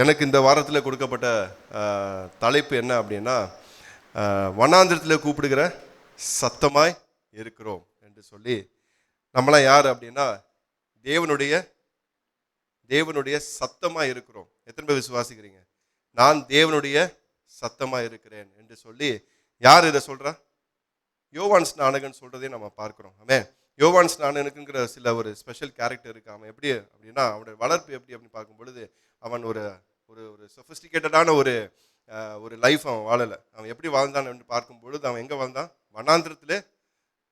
எனக்கு இந்த வாரத்தில் கொடுக்கப்பட்ட தலைப்பு என்ன அப்படின்னா வண்ணாந்திரத்தில் வனாந்திரத்தில் கூப்பிடுகிற சத்தமாய் இருக்கிறோம் என்று சொல்லி நம்மளாம் யார் அப்படின்னா தேவனுடைய தேவனுடைய சத்தமாக இருக்கிறோம். எத்தனை பேர் விசுவாசிக்கிறீங்க? நான் தேவனுடைய சத்தமாக இருக்கிறேன் என்று சொல்லி யார் இதை சொல்கிறா யோவான் ஸ்நானகன் சொல்கிறதே நம்ம பார்க்குறோம். ஆமே யோவான் ஸ்நானனுக்குங்கிற சில ஒரு ஸ்பெஷல் கேரக்டர் இருக்கு. அவன் எப்படி அப்படின்னா அவனோட வளர்ப்பு எப்படி அப்படின்னு பார்க்கும் பொழுது அவன் ஒரு ஒரு ஒரு சொஃபிஸ்டிகேட்டடான ஒரு ஒரு லைஃப் அவன் வாழலை. அவன் எப்படி வாழ்ந்தான் அப்படின்னு பார்க்கும் பொழுது அவன் எங்கே வாழ்ந்தான்? வனாந்திரத்திலே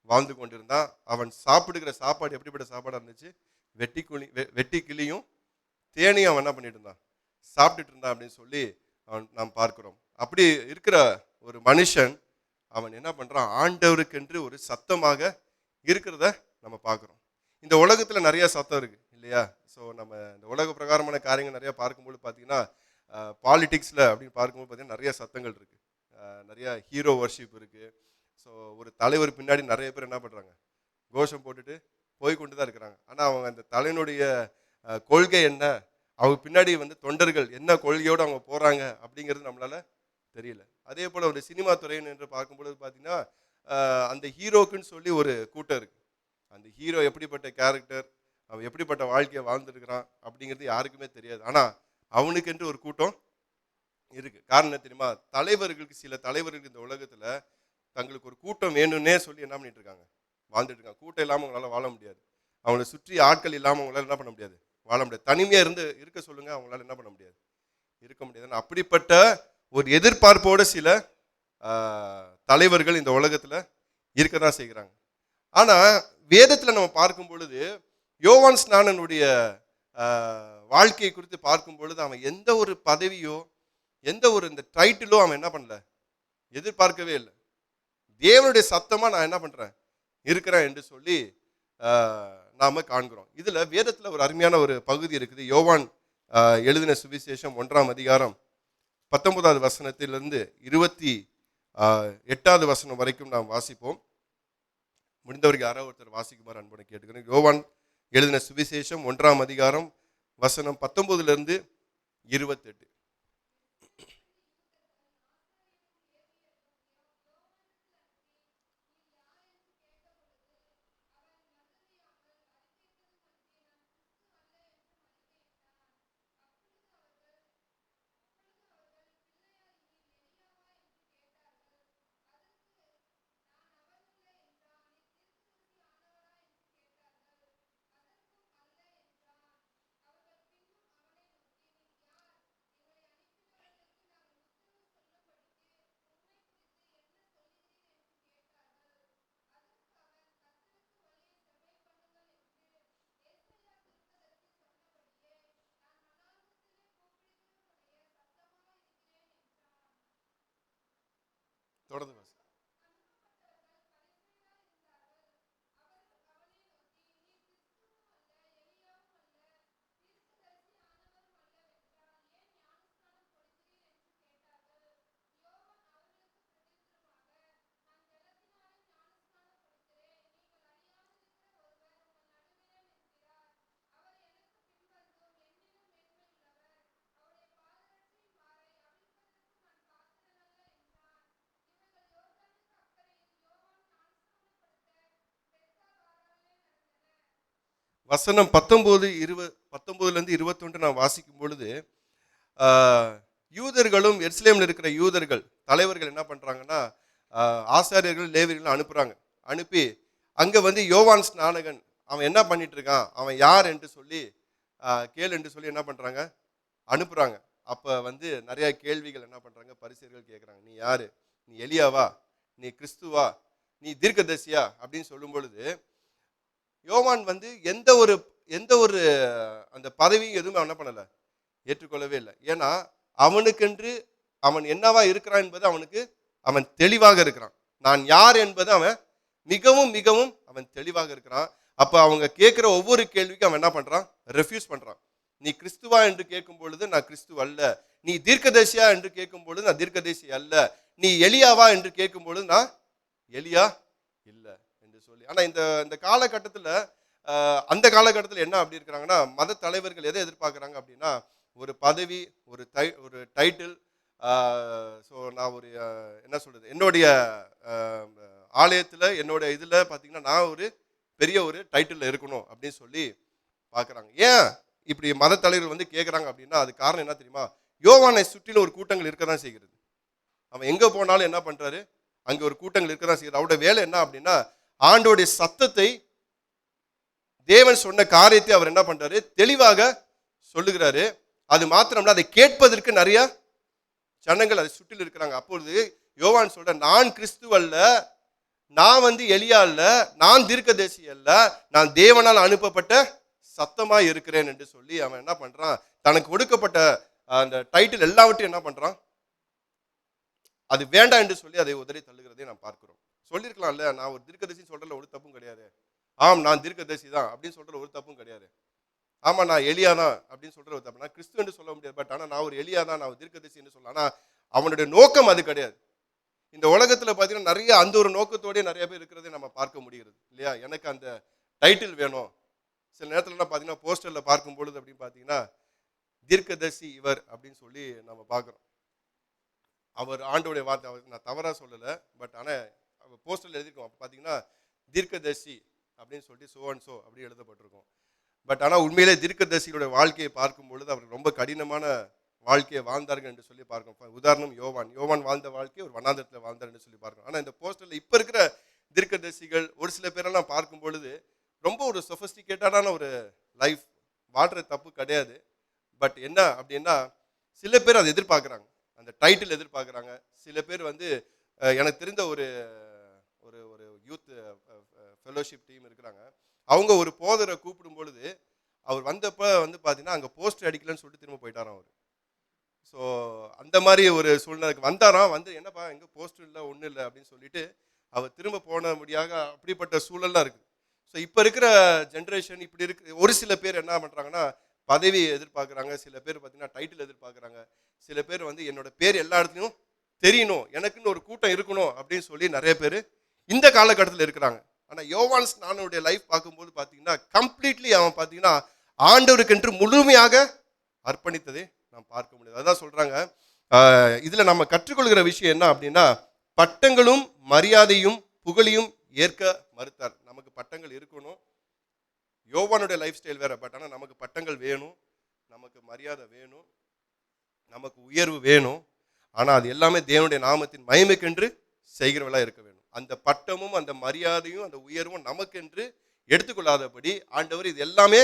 வாழ்ந்து கொண்டிருந்தான். அவன் சாப்பிடுகிற சாப்பாடு எப்படிப்பட்ட சாப்பாடாக இருந்துச்சு? வெட்டி குழி வெ- வெட்டி கிளியும் தேனியும் அவன் என்ன பண்ணிட்டு இருந்தான் சாப்பிட்டுட்டு இருந்தான் அப்படின்னு சொல்லி அவன் நாம் பார்க்கிறோம். அப்படி இருக்கிற ஒரு மனுஷன் அவன் என்ன பண்ணுறான் ஆண்டவருக்கென்று ஒரு சத்தமாக இருக்கிறத நம்ம பார்க்குறோம். இந்த உலகத்தில் நிறையா சத்தம் இருக்குது இல்லையா? ஸோ நம்ம இந்த உலக பிரகாரமான காரியங்கள் நிறையா பார்க்கும்போது பார்த்தீங்கன்னா பாலிடிக்ஸில் அப்படின்னு பார்க்கும்போது பார்த்தீங்கன்னா நிறைய சத்தங்கள் இருக்குது நிறையா ஹீரோ வர்ஷிப் இருக்குது ஸோ ஒரு தலைவர் பின்னாடி நிறைய பேர் என்ன பண்ணுறாங்க கோஷம் போட்டுட்டு போய் கொண்டு தான் இருக்கிறாங்க. ஆனால் அவங்க அந்த தலைவனுடைய கொள்கை என்ன? அவங்க பின்னாடி வந்து தொண்டர்கள் என்ன கொள்கையோடு அவங்க போகிறாங்க அப்படிங்கிறது நம்மளால தெரியல. அதே போல் ஒரு சினிமா துறையின் என்று பார்க்கும்பொழுது பார்த்தீங்கன்னா அந்த ஹீரோக்குன்னு சொல்லி ஒரு கூட்டம் இருக்குது அந்த ஹீரோ எப்படிப்பட்ட கேரக்டர் அவன் எப்படிப்பட்ட வாழ்க்கையை வாழ்ந்துருக்கிறான் அப்படிங்கிறது யாருக்குமே தெரியாது. ஆனால் அவனுக்கென்று ஒரு கூட்டம் இருக்குது காரணம் தெரியுமா? தலைவர்களுக்கு சில தலைவர்களுக்கு இந்த உலகத்தில் தங்களுக்கு ஒரு கூட்டம் வேணும்னே சொல்லி என்ன பண்ணிட்டு இருக்காங்க? வாழ்ந்துட்டு இருக்காங்க. கூட்டம் இல்லாமல் அவங்களால வாழ முடியாது. அவங்கள சுற்றி ஆட்கள் இல்லாமல் அவங்களால என்ன பண்ண முடியாது? வாழ முடியாது. தனிமையாக இருந்து இருக்க சொல்லுங்கள் அவங்களால என்ன பண்ண முடியாது? இருக்க முடியாது அப்படிப்பட்ட ஒரு எதிர்பார்ப்போட சில தலைவர்கள் இந்த உலகத்தில் இருக்க தான் செய்கிறாங்க. ஆனால் வேதத்தில் நம்ம பார்க்கும் பொழுது யோவான் ஸ்நானனுடைய வாழ்க்கையை குறித்து பார்க்கும் பொழுது அவன் எந்த ஒரு பதவியோ எந்த ஒரு இந்த டைட்டிலோ அவன் என்ன பண்ணல? எதிர்பார்க்கவே இல்லை. தேவனுடைய சத்தமாக நான் என்ன பண்ணுறேன் இருக்கிறேன் என்று சொல்லி நாம் நாம காண்கிறோம். இதில் வேதத்தில் ஒரு அருமையான ஒரு பகுதி இருக்குது. யோவான் எழுதின சுவிசேஷம் ஒன்றாம் அதிகாரம் பத்தொன்பதாவது வசனத்திலிருந்து இருபத்தி எட்டாவது வசனம் வரைக்கும் நாம் வாசிப்போம். முடிந்தவருக்கு யாராவது ஒருத்தர் வாசிக்குமாறு அன்புடன் கேட்டுக்கிறேன் யோவான் எழுதின சுவிசேஷம் ஒன்றாம் அதிகாரம் வசனம் பத்தொம்போதுலேருந்து இருபத்தெட்டு. தொடர்ந்து வாசி. வசனம் பத்தொம்போது இருபது பத்தொம்போதுலேருந்து இருபத்தொன்று நான் வாசிக்கும் பொழுது யூதர்களும் எருசலேமில் இருக்கிற யூதர்கள் தலைவர்கள் என்ன பண்ணுறாங்கன்னா ஆசாரியர்கள் லேவியர்கள் அனுப்புகிறாங்க அனுப்பி அங்கே வந்து யோவான் ஸ்நானகன் அவன் என்ன பண்ணிட்டு இருக்கான் அவன் யார் என்று சொல்லி கேள் என்று சொல்லி என்ன பண்ணுறாங்க அனுப்புகிறாங்க அப்போ வந்து நிறைய கேள்விகள் என்ன பண்ணுறாங்க பரிசேயர்கள் கேட்குறாங்க நீ யார்? நீ எலியாவா நீ கிறிஸ்துவா? நீ தீர்க்கதரிசியா? அப்படின்னு சொல்லும் பொழுது யோவான் வந்து எந்த ஒரு எந்த ஒரு அந்த பதவியும் எதுவுமே அவன் என்ன பண்ணலை? ஏற்றுக்கொள்ளவே இல்லை. ஏன்னா அவனுக்கென்று அவன் என்னவா இருக்கிறான் என்பது அவனுக்கு அவன் தெளிவாக இருக்கிறான். நான் யார் என்பது அவன் மிகவும் மிகவும் அவன் தெளிவாக இருக்கிறான். அப்போ அவங்க கேட்குற ஒவ்வொரு கேள்விக்கும் அவன் என்ன பண்ணுறான் ரெஃப்யூஸ் பண்ணுறான் நீ கிறிஸ்துவா என்று கேட்கும் பொழுது நான் கிறிஸ்துவ அல்ல. நீ தீர்க்கதேசியா என்று கேட்கும் பொழுது நான் தீர்க்கதேசி அல்ல. நீ எலியாவா என்று கேட்கும் பொழுது நான் எலியா இல்லை. சொல்லி. ஆனால் இந்த இந்த காலகட்டத்தில் அந்த காலகட்டத்தில் என்ன அப்படி இருக்கிறாங்கன்னா மத தலைவர்கள் எதை எதிர்பார்க்குறாங்க அப்படின்னா ஒரு பதவி ஒரு டை ஒரு டைட்டில் ஸோ நான் ஒரு என்ன சொல்கிறது என்னுடைய ஆலயத்தில் என்னுடைய இதில் பார்த்தீங்கன்னா நான் ஒரு பெரிய ஒரு டைட்டிலில் இருக்கணும் அப்படின்னு சொல்லி பார்க்குறாங்க ஏன் இப்படி மத தலைவர்கள் வந்து கேட்குறாங்க அப்படின்னா அது காரணம் என்ன தெரியுமா? யோவானை சுற்றிலும் ஒரு கூட்டங்கள் இருக்க தான் செய்கிறது. அவன் எங்கே போனாலும் என்ன பண்ணுறாரு அங்கே ஒரு கூட்டங்கள் இருக்க தான் செய்கிறது அவருடைய வேலை என்ன அப்படின்னா ஆண்டோடைய சத்தத்தை தேவன் சொன்ன காரியத்தை அவர் என்ன பண்றாரு? தெளிவாக சொல்லுகிறாரு. அது மாத்திரம்ல அதை கேட்பதற்கு நிறைய ஜனங்கள் அதை சுற்றில் இருக்கிறாங்க. அப்பொழுது யோவான் சொல்ற நான் கிறிஸ்துவ அல்ல நான் வந்து எளியா அல்ல நான் தீர்க்கதரிசி அல்ல நான் தேவனால் அனுப்பப்பட்ட சத்தமா இருக்கிறேன் என்று சொல்லி அவன் என்ன பண்றான்? தனக்கு கொடுக்கப்பட்ட அந்த டைட்டில் எல்லாவற்றையும் என்ன பண்றான்? அது வேண்டாம் என்று சொல்லி அதை உதறி தள்ளுகிறதை நாம் பார்க்கிறோம். சொல்லியிருக்கலாம்ல நான் ஒரு தீர்க்கதரிசின்னு சொல்றதுல ஒரு தப்பும் கிடையாது. ஆம் நான் தீர்க்கதரிசி தான் அப்படின்னு சொல்கிற ஒரு தப்பும் கிடையாது. ஆமாம் நான் எளியா தான் அப்படின்னு சொல்கிற ஒரு தப்பு. நான் கிறிஸ்துவன்னு சொல்ல முடியாது பட் ஆனால் நான் ஒரு எளியா தான் நான் ஒரு தீர்க்கதரிசி சொல்லலாம். அவனுடைய நோக்கம் அது கிடையாது. இந்த உலகத்தில் பார்த்தீங்கன்னா நிறைய அந்த ஒரு நோக்கத்தோடய நிறைய பேர் இருக்கிறதை நம்ம பார்க்க முடிகிறது இல்லையா? எனக்கு அந்த டைட்டில் வேணும். சில நேரத்துலலாம் பார்த்தீங்கன்னா போஸ்டரில் பார்க்கும் பொழுது அப்படின்னு பார்த்தீங்கன்னா தீர்க்கதர்சி இவர் அப்படின்னு சொல்லி நம்ம பார்க்குறோம். அவர் ஆண்டோடைய வார்த்தை அவர் நான் தவறாக சொல்லலை பட் ஆனால் போஸ்டரில் எழுதியிருக்கோம். அப்போ பார்த்தீங்கன்னா தீர்க்கதர்சி அப்படின்னு சொல்லிட்டு சோ அண்ட் சோ அப்படி எழுதப்பட்டிருக்கும். பட் ஆனால் உண்மையிலே தீர்க்கதரிசியோட வாழ்க்கையை பார்க்கும் பொழுது அவர் ரொம்ப கடினமான வாழ்க்கையை வாழ்ந்தார்கள் என்று சொல்லி பார்க்கணும். உதாரணம் யோவான். யோவான் வாழ்ந்த வாழ்க்கையை ஒரு வண்ணாந்தரத்தில் வாழ்ந்தார் என்று சொல்லி பார்க்கணும். ஆனால் இந்த போஸ்டரில் இப்போ இருக்கிற தீர்க்கதரிசிகள் ஒரு சில பேரெல்லாம் பார்க்கும் பொழுது ரொம்ப ஒரு சொஃபஸ்டிகேட்டடான ஒரு லைஃப் வாழ்கிற தப்பு கிடையாது. பட் என்ன அப்படின்னா சில பேர் அதை எதிர்பார்க்குறாங்க. அந்த டைட்டில் எதிர்பார்க்குறாங்க. சில பேர் வந்து எனக்கு தெரிந்த ஒரு யூத் ஃபெலோஷிப் டீம் இருக்கிறாங்க. அவங்க ஒரு போதரை கூப்பிடும் பொழுது அவர் வந்தப்போ வந்து பார்த்தீங்கன்னா அங்கே போஸ்ட் அடிக்கலன்னு சொல்லிட்டு திரும்ப போயிட்டாராம் அவர். ஸோ அந்த மாதிரி ஒரு சூழ்நிலைக்கு வந்தாராம். வந்து என்னப்பா எங்கே போஸ்ட் இல்லை ஒன்றும் இல்லை அப்படின்னு சொல்லிட்டு அவர் திரும்ப போன முடியாக அப்படிப்பட்ட சூழல்லாம் இருக்குது. ஸோ இப்போ இருக்கிற ஜென்ரேஷன் இப்படி இருக்கு ஒரு சில பேர் என்ன பண்ணுறாங்கன்னா பதவி எதிர்பார்க்குறாங்க. சில பேர் பார்த்தீங்கன்னா டைட்டில் எதிர்பார்க்குறாங்க. சில பேர் வந்து என்னோட பேர் எல்லா இடத்துலையும் தெரியணும். எனக்குன்னு ஒரு கூட்டம் இருக்கணும் அப்படின்னு சொல்லி நிறைய பேர் இந்த காலகட்டத்தில் இருக்கிறாங்க. ஆனால் யோவான்ஸ் நானுடைய லைஃப் பார்க்கும்போது பார்த்தீங்கன்னா கம்ப்ளீட்லி அவன் பார்த்தீங்கன்னா ஆண்டவருக்கென்று முழுமையாக அர்ப்பணித்ததை நாம் பார்க்க முடியாது. அதான் சொல்கிறாங்க இதில் நம்ம கற்றுக்கொள்கிற விஷயம் என்ன அப்படின்னா பட்டங்களும் மரியாதையும் புகழையும் ஏற்க மறுத்தார். நமக்கு பட்டங்கள் இருக்கணும். யோவானுடைய லைஃப் ஸ்டைல் வேறு பட் ஆனால் நமக்கு பட்டங்கள் வேணும். நமக்கு மரியாதை வேணும். நமக்கு உயர்வு வேணும். ஆனால் அது எல்லாமே தேவனுடைய நாமத்தின் மயமைக்கென்று செய்கிறவளாக இருக்க வேண்டும். அந்த பட்டமும் அந்த மரியாதையும் அந்த உயர்வும் நமக்கென்று எடுத்துக்கொள்ளாதபடி ஆண்டவர் இது எல்லாமே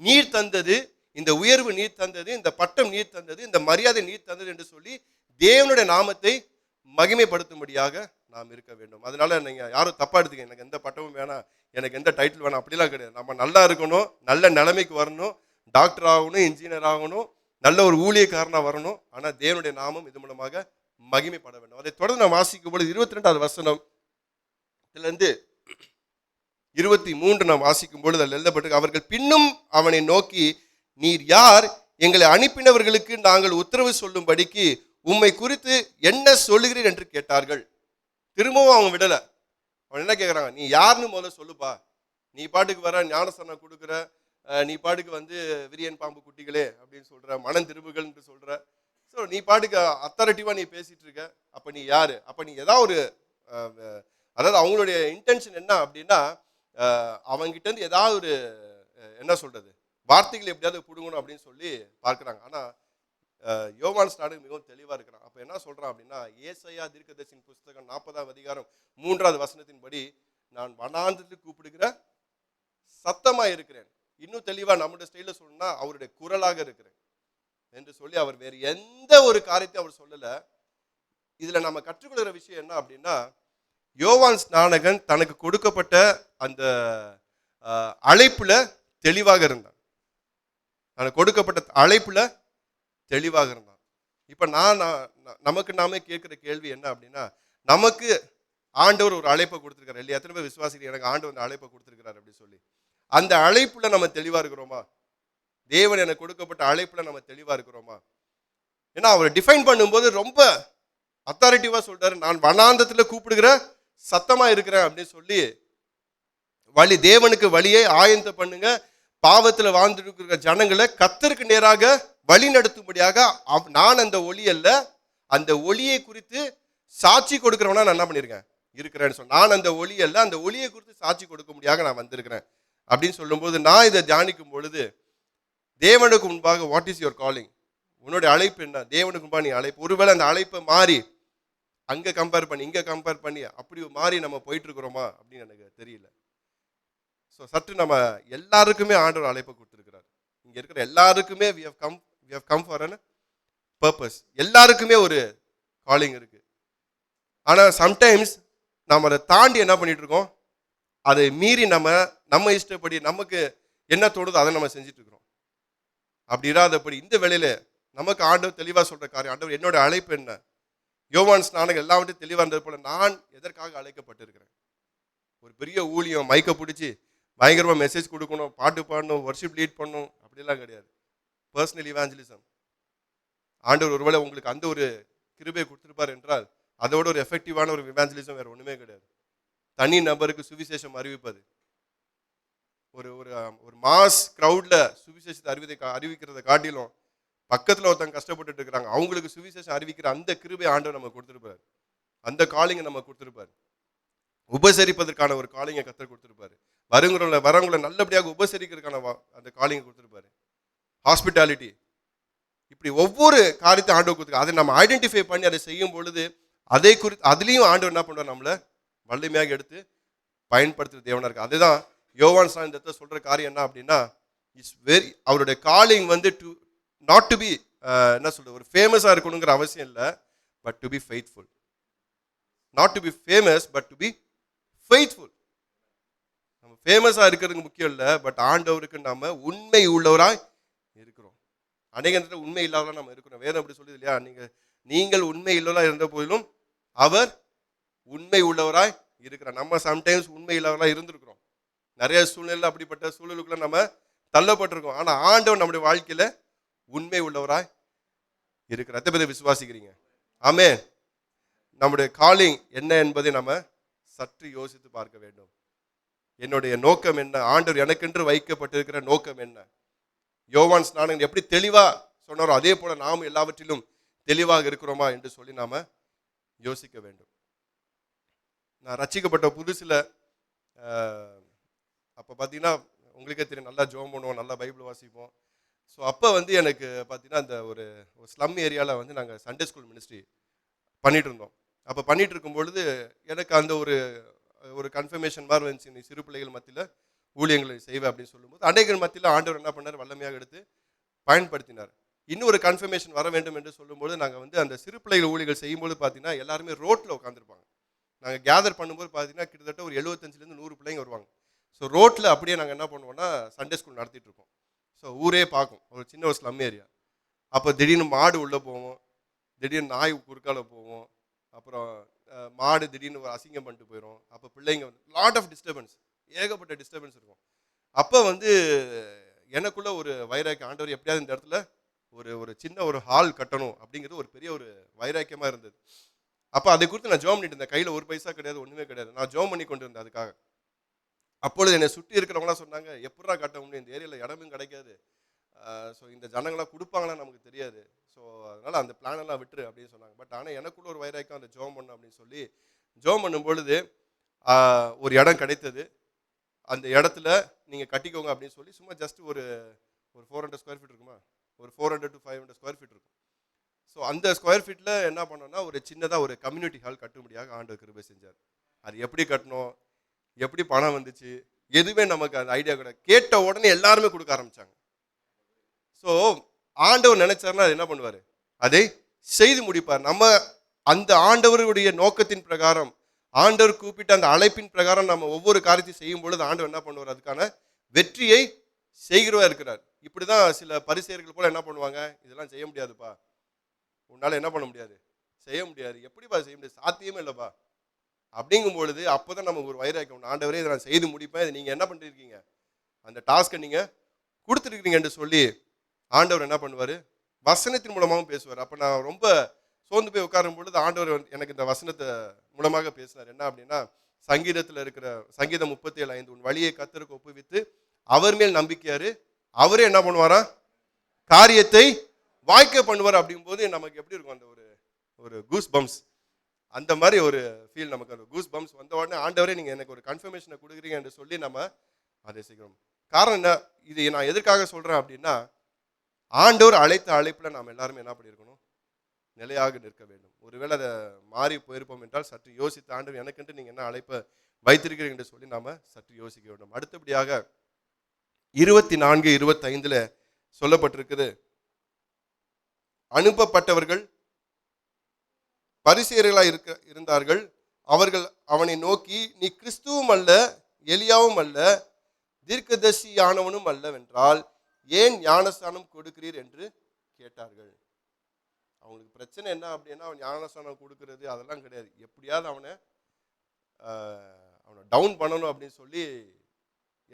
நீர் தந்தது. இந்த உயர்வு நீர் தந்தது இந்த பட்டம் நீர் தந்தது இந்த மரியாதை நீர் தந்தது என்று சொல்லி தேவனுடைய நாமத்தை மகிமைப்படுத்தும்படியாக நாம் இருக்க வேண்டும். அதனால நீங்கள் யாரும் தப்பாக எடுத்துக்க எனக்கு எந்த பட்டமும் வேணாம். எனக்கு எந்த டைட்டில் வேணாம். அப்படிலாம் கிடையாது. நம்ம நல்லா இருக்கணும் நல்ல நிலைமைக்கு வரணும் டாக்டர் ஆகணும் இன்ஜினியர் ஆகணும் நல்ல ஒரு ஊழியக்காரனாக வரணும். ஆனால் தேவனுடைய நாமம் இது மூலமாக மகிமைப்பட வேண்டும். அதை தொடர்ந்து நாம் வாசிக்கும் பொழுது இருபத்தி ரெண்டாவது வசனம் இதுல இருந்து இருபத்தி மூன்று நாம் வாசிக்கும் பொழுது அதில் எழுதப்பட்டு அவர்கள் பின்னும் அவனை நோக்கி நீர் யார்? எங்களை அனுப்பினவர்களுக்கு நாங்கள் உத்தரவு சொல்லும்படிக்கு உம்மை குறித்து என்ன சொல்லுகிறீர்? என்று கேட்டார்கள். திரும்பவும் அவங்க விடலை. அவன் என்ன கேட்குறாங்க நீ யாருன்னு முதல்ல சொல்லுப்பா. நீ பாட்டுக்கு வர ஞானசனம் கொடுக்குற நீ பாட்டுக்கு வந்து விரியன் பாம்பு குட்டிகளே அப்படின்னு சொல்ற மனம் என்று சொல்ற. ஸோ நீ பாட்டுக்கு அத்தாரிட்டிவா நீ பேசிட்டு இருக்க. அப்போ நீ யாரு? அப்போ நீ ஏதாவது ஒரு அதாவது அவங்களுடைய இன்டென்ஷன் என்ன அப்படின்னா அவங்ககிட்டேருந்து இருந்து ஏதாவது ஒரு என்ன சொல்கிறது வார்த்தைகள் எப்படியாவது பிடுங்கணும் அப்படின்னு சொல்லி பார்க்குறாங்க. ஆனால் யோவான் ஸ்டாடு மிகவும் தெளிவாக இருக்கிறான். அப்போ என்ன சொல்கிறான் அப்படின்னா ஏசையா தீர்க்கதர்சின் புஸ்தகம் நாற்பதாம் அதிகாரம் மூன்றாவது வசனத்தின்படி நான் வனாந்தத்தில் கூப்பிடுகிற சத்தமாக இருக்கிறேன். இன்னும் தெளிவாக நம்முடைய ஸ்டைலில் சொல்லணும்னா அவருடைய குரலாக இருக்கிறேன். என்று சொல்லி அவர் வேறு எந்த ஒரு காரியத்தையும் அவர் சொல்லலை. இதில் நம்ம கற்றுக்கொள்கிற விஷயம் என்ன அப்படின்னா யோவான் ஸ்நானகன் தனக்கு கொடுக்கப்பட்ட அந்த அழைப்பில் தெளிவாக இருந்தான். தனக்கு கொடுக்கப்பட்ட அழைப்பில் தெளிவாக இருந்தான். இப்போ நான் நான்- நமக்கு நாமே கேட்குற கேள்வி என்ன அப்படின்னா நமக்கு ஆண்டவர் ஒரு அழைப்பை கொடுத்துருக்காரு இல்லையா? எத்தனை பேர் விசுவாசிகள் எனக்கு ஆண்டவர் அந்த அழைப்பை கொடுத்துருக்காரு அப்படின்னு சொல்லி. அந்த அழைப்புல நம்ம தெளிவாக இருக்கிறோமா? தேவன் எனக்கு கொடுக்கப்பட்ட அழைப்புல நம்ம தெளிவாக இருக்கிறோமா? ஏன்னா அவரை டிஃபைன் பண்ணும்போது ரொம்ப அத்தாரிட்டிவா சொல்கிறார் நான் வனாந்தத்தில் கூப்பிடுகிற சத்தமாக இருக்கிறேன் அப்படின்னு சொல்லி வழி தேவனுக்கு வழியை ஆயந்த பண்ணுங்க. பாவத்தில் வாழ்ந்துருக்கிற இருக்கிற ஜனங்களை கத்தருக்கு நேராக வழி நடத்தும்படியாக நான் அந்த ஒளி அல்ல அந்த ஒளியை குறித்து சாட்சி கொடுக்குறவனா நான் என்ன பண்ணியிருக்கேன் இருக்கிறேன்னு சொன்ன நான் அந்த ஒளி அல்ல அந்த ஒளியை குறித்து சாட்சி கொடுக்க முடியாக நான் வந்திருக்கிறேன். அப்படின்னு சொல்லும்போது நான் இதை தியானிக்கும் பொழுது தேவனுக்கு முன்பாக வாட் இஸ் யுவர் காலிங் உன்னுடைய அழைப்பு என்ன? தேவனுக்கு முன்பாக நீ அழைப்பு ஒருவேளை அந்த அழைப்பை மாறி அங்கே கம்பேர் பண்ணி இங்கே கம்பேர் பண்ணி அப்படி மாறி நம்ம போயிட்டுருக்குறோமா அப்படின்னு எனக்கு தெரியல. ஸோ சற்று நம்ம எல்லாருக்குமே ஆண்டவர் அழைப்பை கொடுத்துருக்கிறார். இங்கே இருக்கிற எல்லாருக்குமே we have come we have come for an purpose எல்லாருக்குமே ஒரு காலிங் இருக்குது ஆனால் சம்டைம்ஸ் நம்ம அதை தாண்டி என்ன பண்ணிகிட்ருக்கோம் இருக்கோம்? அதை மீறி நம்ம நம்ம இஷ்டப்படி நமக்கு என்ன தோணுதோ அதை நம்ம செஞ்சிட்ருக்குறோம் அப்படி இராதபடி இந்த வேலையில் நமக்கு ஆண்டவர் தெளிவாக சொல்கிற காரியம் ஆண்டவர் என்னோட அழைப்பு என்ன? யோவான் ஸ்நானங்கள் எல்லாவற்றையும் தெளிவாக இருந்தது போல நான் எதற்காக அழைக்கப்பட்டிருக்கிறேன்? ஒரு பெரிய ஊழியம் மைக்கை பிடிச்சி பயங்கரமாக மெசேஜ் கொடுக்கணும் பாட்டு பாடணும் ஒர்ஷிப் லீட் பண்ணணும் அப்படிலாம் கிடையாது. பர்சனல் இவாஞ்சலிசம் ஆண்டவர் ஒருவேளை உங்களுக்கு அந்த ஒரு கிருபையை கொடுத்துருப்பார் என்றால் அதோட ஒரு எஃபெக்டிவான ஒரு இவாஞ்சலிசம் வேறு ஒன்றுமே கிடையாது. தனி நபருக்கு சுவிசேஷம் அறிவிப்பது. ஒரு ஒரு ஒரு மாஸ் க்ரௌடில் சுவிசேஷத்தை அறிவிதை அறிவிக்கிறத காட்டிலும் பக்கத்தில் ஒருத்தங்க கஷ்டப்பட்டுட்டு இருக்கிறாங்க. அவங்களுக்கு சுவிசேஷம் அறிவிக்கிற அந்த கிருபை ஆண்டவர் நம்ம கொடுத்துருப்பாரு. அந்த காலிங்கை நம்ம கொடுத்துருப்பாரு. உபசரிப்பதற்கான ஒரு காலிங்கை கத்தர் கொடுத்துருப்பாரு. வருங்கிறவங்கள வரவங்களை நல்லபடியாக உபசரிக்கிறதுக்கான அந்த காலிங்கை கொடுத்துருப்பாரு. ஹாஸ்பிட்டாலிட்டி இப்படி ஒவ்வொரு காரியத்தை ஆண்டவர் கொடுத்துருக்காரு அதை நம்ம ஐடென்டிஃபை பண்ணி அதை செய்யும் பொழுது அதை குறித்து அதுலேயும் ஆண்டவர் என்ன பண்ணுவார் நம்மளை? வல்லமையாக எடுத்து பயன்படுத்துகிற தேவனாக இருக்குது அதுதான் யோவான் சான் சொல்கிற காரியம் என்ன அப்படின்னா இஸ் வெரி அவருடைய காலிங் வந்து டு நாட் டு பி என்ன சொல்கிறது ஒரு ஃபேமஸாக இருக்கணுங்கிற அவசியம் இல்லை but to be faithful not to be famous but to be faithful நம்ம ஃபேமஸாக இருக்கிறதுக்கு முக்கியம் இல்லை பட் ஆண்டவருக்கு நம்ம உண்மை உள்ளவராக இருக்கிறோம். அநேக நேரத்தில் உண்மை இல்லாதவராக நம்ம இருக்கிறோம். வேதம் அப்படி சொல்லுது இல்லையா? நீங்கள் நீங்கள் உண்மை இல்லவராக இருந்த போதிலும் அவர் உண்மை உள்ளவராய் இருக்கிறார். நம்ம சம்டைம்ஸ் உண்மை இல்லாதவராக இருந்திருக்கிறோம். நிறைய சூழ்நிலை அப்படிப்பட்ட சூழலுக்குள்ள நம்ம தள்ளப்பட்டிருக்கோம். ஆனால் ஆண்டவர் நம்முடைய வாழ்க்கையில் உண்மை உள்ளவராய் இருக்கிற எத்தனை பேர் விசுவாசிக்கிறீங்க? ஆமே நம்முடைய காலிங் என்ன என்பதை நம்ம சற்று யோசித்து பார்க்க வேண்டும். என்னுடைய நோக்கம் என்ன? ஆண்டவர் எனக்கென்று வைக்கப்பட்டிருக்கிற நோக்கம் என்ன? யோவான் ஸ்நானன் எப்படி தெளிவா சொன்னாரோ அதே போல நாம் எல்லாவற்றிலும் தெளிவாக இருக்கிறோமா என்று சொல்லி நாம யோசிக்க வேண்டும். நான் ரட்சிக்கப்பட்ட புதுசில் அப்போ பார்த்தீங்கன்னா உங்களுக்கே தெரியும் நல்லா ஜோம் பண்ணுவோம் நல்லா பைபிள் வாசிப்போம். ஸோ அப்போ வந்து எனக்கு பார்த்தீங்கன்னா அந்த ஒரு ஒரு ஸ்லம் ஏரியாவில் வந்து நாங்கள் சண்டே ஸ்கூல் மினிஸ்ட்ரி பண்ணிகிட்டு இருந்தோம். அப்போ பண்ணிட்டு இருக்கும் பொழுது எனக்கு அந்த ஒரு ஒரு கன்ஃபர்மேஷன் மாதிரி வந்துச்சு நீ சிறு பிள்ளைகள் மத்தியில் ஊழியங்களை செய்வேன் அப்படின்னு சொல்லும்போது அநேகர் மத்தியில் ஆண்டவர் என்ன பண்ணார்? வல்லமையாக எடுத்து பயன்படுத்தினார். இன்னொரு கன்ஃபர்மேஷன் வர வேண்டும் என்று சொல்லும்போது நாங்கள் வந்து அந்த சிறு பிள்ளைகள் ஊழியர்கள் செய்யும்போது பார்த்தீங்கன்னா எல்லாருமே ரோட்டில் உட்காந்துருப்பாங்க நாங்கள் கேதர் பண்ணும்போது பார்த்தீங்கன்னா கிட்டத்தட்ட ஒரு எழுபத்தஞ்சிலேருந்து நூறு பிள்ளைங்க வருவாங்க. ஸோ ரோட்டில் அப்படியே நாங்கள் என்ன பண்ணுவோம்னா சண்டே ஸ்கூல் நடத்திட்டு இருக்கோம் ஸோ ஊரே பார்க்கும். ஒரு சின்ன ஒரு ஸ்லம் ஏரியா அப்போ திடீர்னு மாடு உள்ளே போவோம். திடீர்னு நாய் குறுக்கால போவோம். அப்புறம் மாடு திடீர்னு ஒரு அசிங்கம் பண்ணிட்டு போயிடும் அப்போ பிள்ளைங்க வந்து லாட் ஆஃப் டிஸ்டர்பன்ஸ் ஏகப்பட்ட டிஸ்டர்பன்ஸ் இருக்கும். அப்போ வந்து எனக்குள்ள ஒரு வைராக்கியம் ஆண்டவர் எப்படியாவது இந்த இடத்துல ஒரு ஒரு சின்ன ஒரு ஹால் கட்டணும் அப்படிங்கிறது ஒரு பெரிய ஒரு வைராக்கியமாக இருந்தது. அப்போ அதை குறித்து நான் ஜோம் பண்ணிட்டு இருந்தேன். கையில் ஒரு பைசா கிடையாது ஒன்றுமே கிடையாது. நான் ஜோம் பண்ணி கொண்டு இருந்தேன் அதுக்காக. அப்பொழுது என்னை சுற்றி இருக்கிறவங்களாம் சொன்னாங்க எப்படா கட்ட முடியும்? இந்த ஏரியாவில் இடமும் கிடைக்காது. ஸோ இந்த ஜனங்களாம் கொடுப்பாங்களா நமக்கு தெரியாது. ஸோ அதனால் அந்த பிளானெல்லாம் விட்டுரு அப்படின்னு சொன்னாங்க. பட் ஆனால் எனக்குள்ள ஒரு வைராக்கியம் அந்த ஜோம் பண்ணு அப்படின்னு சொல்லி ஜோம் பண்ணும் பொழுது ஒரு இடம் கிடைத்தது. அந்த இடத்துல நீங்கள் கட்டிக்கோங்க அப்படின்னு சொல்லி சும்மா ஜஸ்ட் ஒரு ஒரு ஃபோர் ஹண்ட்ரட் ஸ்கொயர் ஃபீட் இருக்குமா? ஒரு four hundred to five hundred square feet இருக்கும். ஸோ அந்த ஸ்கொயர் ஃபீட்டில் என்ன பண்ணோம்னா ஒரு சின்னதாக ஒரு கம்யூனிட்டி ஹால் கட்டும்படியாக ஆண்டு கிருபை செஞ்சார். அது எப்படி கட்டணும்? எப்படி பணம் வந்துச்சு? எதுவுமே நமக்கு அந்த ஐடியா கிடையாது. கேட்ட உடனே எல்லாருமே கொடுக்க ஆரம்பிச்சாங்க. ஸோ ஆண்டவர் நினைச்சாருன்னா அது என்ன பண்ணுவார்? அதை செய்து முடிப்பார். நம்ம அந்த ஆண்டவருடைய நோக்கத்தின் பிரகாரம் ஆண்டவர் கூப்பிட்ட அந்த அழைப்பின் பிரகாரம் நம்ம ஒவ்வொரு காரியத்தையும் செய்யும் பொழுது ஆண்டவர் என்ன பண்ணுவார்? அதுக்கான வெற்றியை செய்கிறவா இருக்கிறார். இப்படிதான் சில பரிசெயர்கள் போல என்ன பண்ணுவாங்க? இதெல்லாம் செய்ய முடியாதுப்பா. உன்னால என்ன பண்ண முடியாது? செய்ய முடியாது. எப்படிப்பா செய்ய முடியாது? சாத்தியமே இல்லைப்பா. அப்படிங்கும் பொழுது அப்போதான் நமக்கு ஒரு வைராக்கியம் ஆண்டவரே இதை நான் செய்து முடிப்பேன். இதை நீங்கள் என்ன பண்ணிருக்கீங்க? அந்த டாஸ்க்கை நீங்கள் கொடுத்துருக்கிறீங்கன்னு சொல்லி ஆண்டவர் என்ன பண்ணுவார்? வசனத்தின் மூலமாகவும் பேசுவார். அப்போ நான் ரொம்ப சோர்ந்து போய் உட்காரும் பொழுது ஆண்டவர் எனக்கு இந்த வசனத்தை மூலமாக பேசினார். என்ன அப்படின்னா சங்கீதத்தில் இருக்கிற சங்கீதம் முப்பத்தி ஏழு ஐந்து உன் வழியை கத்தருக்கு ஒப்புவித்து அவர் மேல் நம்பிக்கையாரு. அவரே என்ன பண்ணுவாரா? காரியத்தை வாய்க்க பண்ணுவார் அப்படிங்கும்போது நமக்கு எப்படி இருக்கும் அந்த ஒரு ஒரு கூஸ் பம்ப்ஸ் அந்த மாதிரி ஒரு ஃபீல் நமக்கு அந்த கூஸ் பம்ப்ஸ் வந்த உடனே ஆண்டவரே நீங்கள் எனக்கு ஒரு கன்ஃபர்மேஷனை கொடுக்குறீங்க என்று சொல்லி நம்ம அதை செய்கிறோம் காரணம் என்ன? இது நான் எதற்காக சொல்கிறேன் அப்படின்னா ஆண்டவர் அழைத்த அழைப்பில் நாம் எல்லாருமே என்ன பண்ணியிருக்கணும்? நிலையாக நிற்க வேண்டும். ஒருவேளை அதை மாறி போயிருப்போம் என்றால் சற்று யோசித்த ஆண்டவர் எனக்குன்ட்டு நீங்கள் என்ன அழைப்பை வைத்திருக்கிறீங்க என்று சொல்லி நாம் சற்று யோசிக்க வேண்டும். அடுத்தபடியாக இருபத்தி நான்கு இருபத்தைந்தில் சொல்லப்பட்டிருக்குது அனுப்பப்பட்டவர்கள் பரிசெயர்களாக இருக்க இருந்தார்கள். அவர்கள் அவனை நோக்கி நீ கிறிஸ்துவும் அல்ல எலியாவும் அல்ல தீர்க்கதர்சியானவனும் அல்லவென்றால் ஏன் ஞானஸ்தானம் கொடுக்கிறீர்? என்று கேட்டார்கள். அவங்களுக்கு பிரச்சனை என்ன அப்படின்னா அவன் ஞானஸ்தானம் கொடுக்கறது அதெல்லாம் கிடையாது. எப்படியாவது அவனை அவனை டவுன் பண்ணணும் அப்படின்னு சொல்லி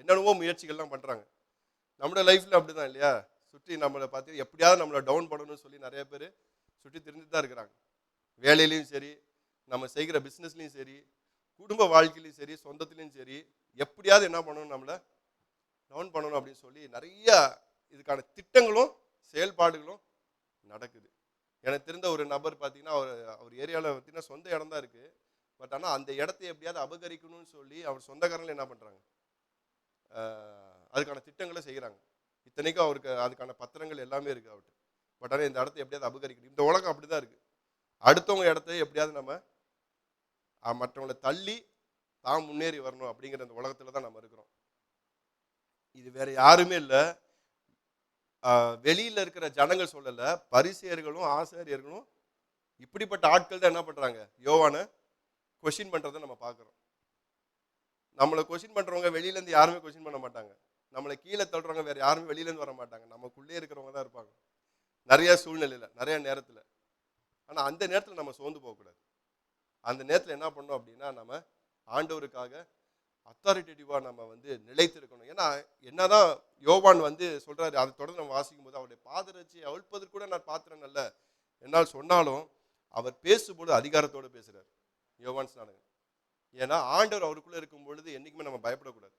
என்னென்னவோ முயற்சிகள்லாம் பண்ணுறாங்க நம்மளோட லைஃப்பில் அப்படி தான் இல்லையா? சுற்றி நம்மளை பார்த்து எப்படியாவது நம்மளை டவுன் பண்ணணும்னு சொல்லி நிறைய பேர் சுற்றி தெரிஞ்சு தான் இருக்கிறாங்க. வேலையிலையும் சரி நம்ம செய்கிற பிஸ்னஸ்லையும் சரி குடும்ப வாழ்க்கையிலையும் சரி சொந்தத்துலேயும் சரி எப்படியாவது என்ன பண்ணணும் நம்மளை டவுன் பண்ணணும் அப்படின்னு சொல்லி நிறைய இதுக்கான திட்டங்களும் செயல்பாடுகளும் நடக்குது. எனக்கு தெரிந்த ஒரு நபர் பார்த்தீங்கன்னா அவர் அவர் ஏரியாவில் பார்த்தீங்கன்னா சொந்த இடம் தான் இருக்குது பட் ஆனால் அந்த இடத்த எப்படியாவது அபகரிக்கணும்னு சொல்லி அவர் சொந்தக்காரங்களும் என்ன பண்ணுறாங்க அதுக்கான திட்டங்களை செய்கிறாங்க இத்தனைக்கும் அவருக்கு அதுக்கான பத்திரங்கள் எல்லாமே இருக்குது அவர்கிட்ட. பட் ஆனால் இந்த இடத்த எப்படியாவது அபகரிக்கணும். இந்த உலகம் அப்படி தான் இருக்குது அடுத்தவங்க இடத்த எப்படியாவது நம்ம மற்றவங்களை தள்ளி தான் முன்னேறி வரணும் அப்படிங்கிற அந்த உலகத்தில் தான் நம்ம இருக்கிறோம். இது வேற யாருமே இல்லை. வெளியில் இருக்கிற ஜனங்கள் சொல்லலை. பரிசேயர்களும் ஆசிரியர்களும் இப்படிப்பட்ட ஆட்கள் தான் என்ன பண்ணுறாங்க யோவானை கொஷின் பண்ணுறதை நம்ம பார்க்குறோம். நம்மளை கொஷின் பண்ணுறவங்க வெளியிலேருந்து யாருமே கொஷின் பண்ண மாட்டாங்க. நம்மளை கீழே தள்ளுறவங்க வேறு யாருமே வெளியிலேருந்து வர மாட்டாங்க. நமக்குள்ளே இருக்கிறவங்க தான் இருப்பாங்க. நிறைய சூழ்நிலையில் நிறைய நேரத்தில். ஆனால் அந்த நேரத்தில் நம்ம சோர்ந்து போகக்கூடாது அந்த நேரத்தில் என்ன பண்ணோம் அப்படின்னா நம்ம ஆண்டவருக்காக அத்தாரிட்டேட்டிவாக நம்ம வந்து நிலைத்திருக்கணும். ஏன்னா என்னதான் யோவான் வந்து சொல்கிறாரு அதை தொடர்ந்து நம்ம வாசிக்கும் போது அவருடைய பாதரட்சி அவிழ்ப்பதற்கு கூட நான் பாத்திரம் அல்ல. என்னால் சொன்னாலும் அவர் பேசும்போது அதிகாரத்தோடு பேசுகிறார் யோவான் ஸ்நானகன். ஏன்னா ஆண்டவர் அவருக்குள்ளே இருக்கும் பொழுது என்றைக்குமே நம்ம பயப்படக்கூடாது.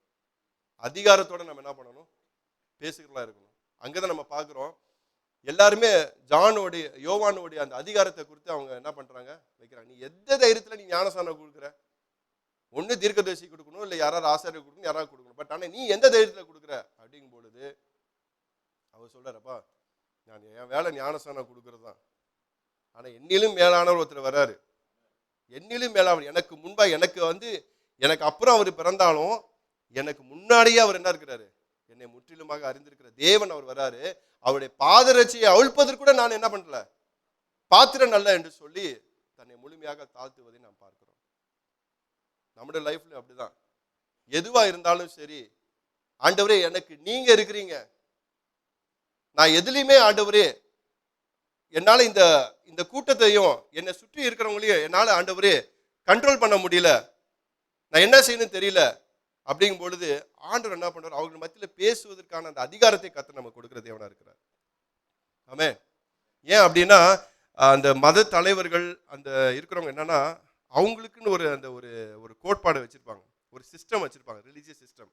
அதிகாரத்தோடு நம்ம என்ன பண்ணணும்? பேசுகிறதா இருக்கணும். அங்கே தான் நம்ம பார்க்குறோம் எல்லாருமே ஜானோடைய யோவானோடைய அந்த அதிகாரத்தை குறித்து அவங்க என்ன பண்ணுறாங்க வைக்கிறாங்க. நீ எந்த தைரியத்தில் நீ ஞானசானம் கொடுக்குற? ஒன்று தீர்க்கதரிசி கொடுக்கணும் இல்லை யாராவது ஆசிரியர் கொடுக்கணும் யாராவது கொடுக்கணும். பட் ஆனால் நீ எந்த தைரியத்தில் கொடுக்குற? அப்படிங்கும் பொழுது அவர் சொல்கிறாரப்பா நான் என் வேலை ஞானசானம் கொடுக்குறது தான் ஆனால் என்னிலும் மேலானவர் ஒருத்தர் வர்றாரு. என்னிலும் மேலானவர். எனக்கு முன்பாக எனக்கு வந்து எனக்கு அப்புறம் அவர் பிறந்தாலும் எனக்கு முன்னாடியே அவர் என்ன இருக்கிறாரு? என்னை முற்றிலுமாக அறிந்திருக்கிற தேவன் அவர் வராரு. அவருடைய பாதரட்சியை அவிழ்ப்பதற்கு கூட நான் என்ன பண்ணல? பாத்திரம் நல்ல என்று சொல்லி தன்னை முழுமையாக தாழ்த்துவதை நாம் பார்க்கிறோம். நம்முடைய லைஃப்ல அப்படிதான். எதுவா இருந்தாலும் சரி ஆண்டவரே எனக்கு நீங்க இருக்கிறீங்க. நான் எதுலையுமே ஆண்டவரே என்னால் இந்த இந்த கூட்டத்தையும் என்னை சுற்றி இருக்கிறவங்களையும் என்னால் ஆண்டவரே கண்ட்ரோல் பண்ண முடியல. நான் என்ன செய்யணும்னு தெரியல. அப்படிங்கும் பொழுது ஆண்டவர் என்ன பண்ணுறார் அவர்கள் மத்தியில் பேசுவதற்கான அந்த அதிகாரத்தை கற்று நம்ம கொடுக்குற தேவனாக இருக்கிறார். ஆமே ஏன் அப்படின்னா அந்த மத தலைவர்கள் அந்த இருக்கிறவங்க என்னன்னா அவங்களுக்குன்னு ஒரு அந்த ஒரு ஒரு கோட்பாடு வச்சுருப்பாங்க. ஒரு சிஸ்டம் வச்சுருப்பாங்க ரிலீஜியஸ் சிஸ்டம்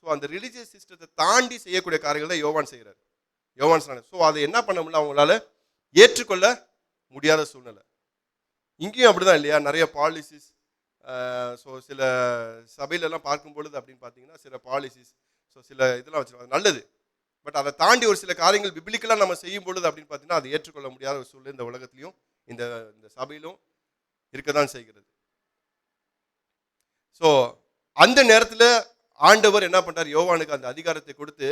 ஸோ அந்த ரிலீஜியஸ் சிஸ்டத்தை தாண்டி செய்யக்கூடிய காரியங்கள் தான் யோவான் செய்கிறார் யோவான் ஸோ அதை என்ன பண்ண முடியல? அவங்களால ஏற்றுக்கொள்ள முடியாத சூழ்நிலை. இங்கேயும் அப்படிதான் இல்லையா? நிறைய பாலிசிஸ் ஸோ சில சபையிலெல்லாம் பார்க்கும் பொழுது அப்படின்னு பார்த்தீங்கன்னா சில பாலிசிஸ் ஸோ சில இதெல்லாம் வச்சுருவாங்க நல்லது. பட் அதை தாண்டி ஒரு சில காரியங்கள் பிப்ளிக்கலாக நம்ம செய்யும் பொழுது அப்படின்னு பார்த்தீங்கன்னா அதை ஏற்றுக்கொள்ள முடியாத ஒரு சூழ்நிலை இந்த உலகத்திலையும் இந்த இந்த சபையிலும் இருக்க தான் செய்கிறது. ஸோ அந்த நேரத்தில் ஆண்டவர் என்ன பண்ணுறார் யோவானுக்கு அந்த அதிகாரத்தை கொடுத்து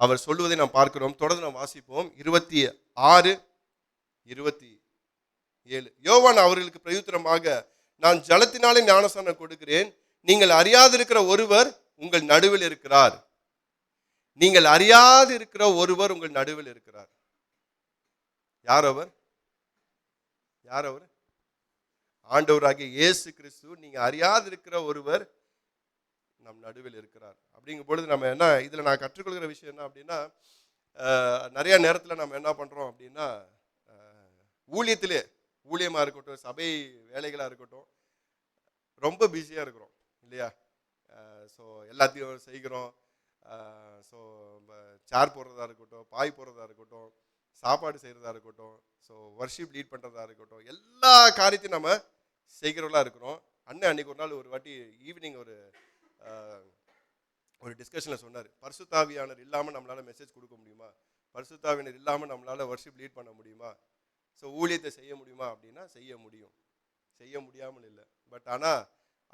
அவர் சொல்லுவதை நாம் பார்க்கிறோம். தொடர்ந்து நாம் வாசிப்போம். இருபத்தி ஆறு இருபத்தி ஏழு. யோவான் அவர்களுக்கு பிரயுத்தனமாக நான் ஜலத்தினாலே ஞானஸ்தானம் கொடுக்கிறேன். நீங்கள் அறியாதிருக்கிற ஒருவர் உங்கள் நடுவில் இருக்கிறார். நீங்கள் அறியாது இருக்கிற ஒருவர் உங்கள் நடுவில் இருக்கிறார். யார் அவர்? யார் அவர்? ஆண்டவராகிய இயேசு கிறிஸ்து நீங்க அறியாது இருக்கிற ஒருவர் நம் நடுவில் இருக்கிறார். அப்படிங்கும் பொழுது நம்ம என்ன இதில் நான் கற்றுக்கொள்கிற விஷயம் என்ன அப்படின்னா நிறையா நிறைய நம்ம என்ன பண்ணுறோம் அப்படின்னா ஊழியத்திலே ஊழியமாக இருக்கட்டும் சபை வேலைகளாக இருக்கட்டும் ரொம்ப பிஸியாக இருக்கிறோம் இல்லையா? ஸோ எல்லாத்தையும் செய்கிறோம். ஸோ சேர் போடுறதா இருக்கட்டும் பாய் போடுறதா இருக்கட்டும் சாப்பாடு செய்கிறதா இருக்கட்டும் ஸோ வர்ஷிப் லீட் பண்ணுறதா இருக்கட்டும் எல்லா காரியத்தையும் நம்ம செய்கிறவர்களாக இருக்கிறோம். அண்ணன் அன்னைக்கு ஒரு நாள் ஒரு வாட்டி ஈவினிங் ஒரு ஒரு டிஸ்கஷனில் சொன்னார் பரிசுத்தாவியானர் இல்லாமல் நம்மளால் மெசேஜ் கொடுக்க முடியுமா? பரிசுத்தாவினர் இல்லாமல் நம்மளால் வர்ஷிப் லீட் பண்ண முடியுமா? ஸோ ஊழியத்தை செய்ய முடியுமா அப்படின்னா செய்ய முடியும். செய்ய முடியாமல் இல்லை. பட் ஆனால்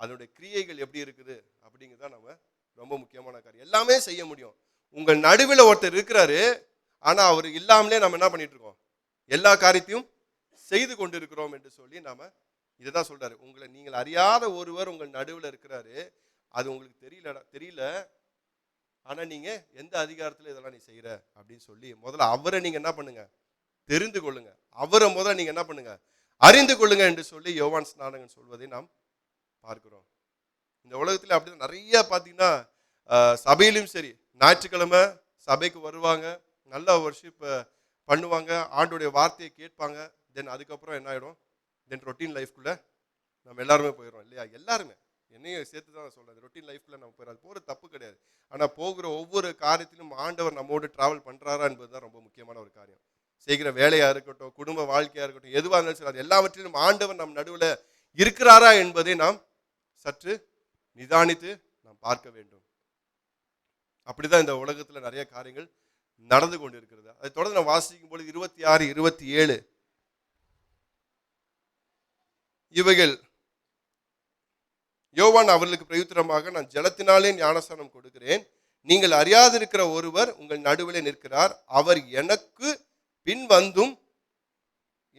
அதனுடைய கிரியைகள் எப்படி இருக்குது அப்படிங்கிறது தான் நம்ம ரொம்ப முக்கியமான காரியம். எல்லாமே செய்ய முடியும். உங்கள் நடுவில் ஒருத்தர் இருக்கிறாரு ஆனால் அவர் இல்லாமலே நம்ம என்ன பண்ணிட்டு இருக்கோம்? எல்லா காரியத்தையும் செய்து கொண்டு இருக்கிறோம் என்று சொல்லி நாம் இதை தான் சொல்கிறாரு உங்களை நீங்கள் அறியாத ஒருவர் உங்கள் நடுவில் இருக்கிறாரு. அது உங்களுக்கு தெரியல தெரியல. ஆனால் நீங்கள் எந்த அதிகாரத்தில் இதெல்லாம் நீ செய்கிற அப்படின்னு சொல்லி முதல்ல அவரை நீங்கள் என்ன பண்ணுங்கள் தெரிந்து கொள்ளுங்க. அவரை முதல்ல நீங்க என்ன பண்ணுங்க? அறிந்து கொள்ளுங்க என்று சொல்லி யோவான் ஸ்நானகன் சொல்வதை நாம் பார்க்கிறோம். இந்த உலகத்துல அப்படிதான் நிறைய பார்த்தீங்கன்னா சபையிலும் சரி ஞாயிற்றுக்கிழமை சபைக்கு வருவாங்க நல்ல வர்ஷிப் பண்ணுவாங்க ஆண்டுடைய வார்த்தையை கேட்பாங்க தென் அதுக்கப்புறம் என்ன ஆகிடும் தென் ரொட்டீன் லைஃப்குள்ளே நம்ம எல்லாருமே போயிடுறோம் இல்லையா? எல்லாருமே. என்னையும் சேர்த்து தான் சொல்கிறது ரொட்டீன் லைஃப்ல நம்ம போயிடும் அது போகிற தப்பு கிடையாது. ஆனால் போகிற ஒவ்வொரு காரியத்திலும் ஆண்டவர் நம்மோடு ட்ராவல் பண்ணுறாரா என்பது தான் ரொம்ப முக்கியமான ஒரு காரியம். செய்கிற வேலையாக இருக்கட்டும் குடும்ப வாழ்க்கையா இருக்கட்டும் எதுவாக இருந்தாலும் சரி அது எல்லாவற்றிலும் ஆண்டவர் நம் நடுவில் இருக்கிறாரா என்பதை நாம் சற்று நிதானித்து நாம் பார்க்க வேண்டும். அப்படிதான் இந்த உலகத்துல நிறைய காரியங்கள் நடந்து கொண்டு இருக்கிறது அதை தொடர்ந்து நான் வாசிக்கும் பொழுது இருபத்தி ஆறு இருபத்தி ஏழு இவைகள் யோவான் அவர்களுக்கு பிரயுத்திரமாக நான் ஜலத்தினாலே ஞானஸ்தானம் கொடுக்கிறேன். நீங்கள் அறியாதிருக்கிற ஒருவர் உங்கள் நடுவிலே நிற்கிறார். அவர் எனக்கு பின் வந்தும்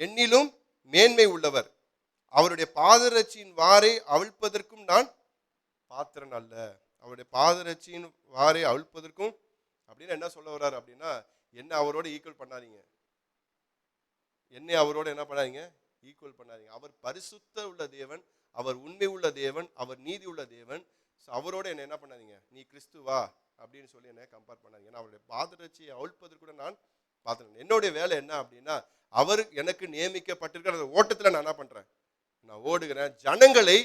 எண்ணிலும் மேன்மை உள்ளவர். அவருடைய பாதரட்சியின் வாரை அவிழ்ப்பதற்கும் நான் பாத்திரன் அல்ல. அவருடைய பாதரட்சியின் வாரை அவிழ்ப்பதற்கும் அப்படின்னு என்ன சொல்ல வர்றாரு அப்படின்னா என்ன அவரோட ஈக்குவல் பண்ணாதீங்க. என்னை அவரோட என்ன பண்ணாதீங்க? ஈக்குவல் பண்ணாதீங்க. அவர் பரிசுத்த உள்ள தேவன் அவர் உண்மை உள்ள தேவன் அவர் நீதி உள்ள தேவன். ஸோ அவரோட என்ன என்ன பண்ணாதீங்க? நீ கிறிஸ்துவா? அப்படின்னு சொல்லி என்ன கம்பேர் பண்ணாதீங்க. ஏன்னா அவருடைய பாதரட்சியை அவிழ்ப்பதற்கு கூட நான் பார்த்துருக்கேன் என்னுடைய வேலை என்ன அப்படின்னா அவர் எனக்கு நியமிக்கப்பட்டிருக்கிற அந்த ஓட்டத்தில் நான் என்ன பண்ணுறேன் நான் ஓடுகிறேன். ஜனங்களை